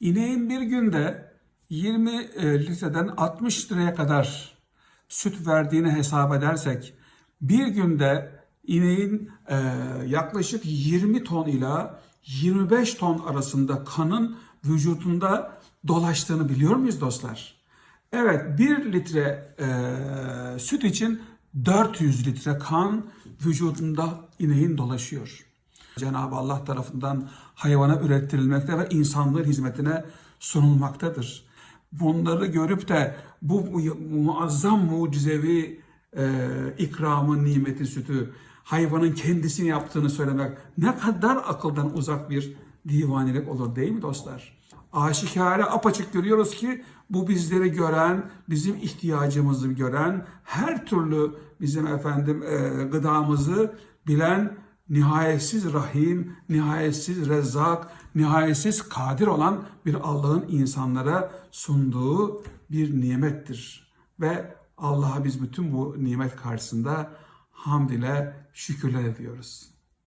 İneğin bir günde 20 e, litreden 60 liraya kadar süt verdiğini hesap edersek bir günde ineğin e, yaklaşık 20 ton ila 25 ton arasında kanın vücudunda dolaştığını biliyor muyuz dostlar? Evet 1 litre e, süt için 400 litre kan vücudunda ineğin dolaşıyor. Cenab-ı Allah tarafından hayvana ürettirilmekte ve insanlığın hizmetine sunulmaktadır. Bunları görüp de bu mu- muazzam mucizevi e, ikramın nimeti sütü hayvanın kendisini yaptığını söylemek ne kadar akıldan uzak bir divanilik olur değil mi dostlar? Aşikare apaçık görüyoruz ki bu bizleri gören, bizim ihtiyacımızı gören, her türlü bizim efendim e, gıdamızı bilen nihayetsiz rahim, nihayetsiz rezzak, nihayetsiz kadir olan bir Allah'ın insanlara sunduğu bir nimettir. Ve Allah'a biz bütün bu nimet karşısında hamd ile şükürler ediyoruz.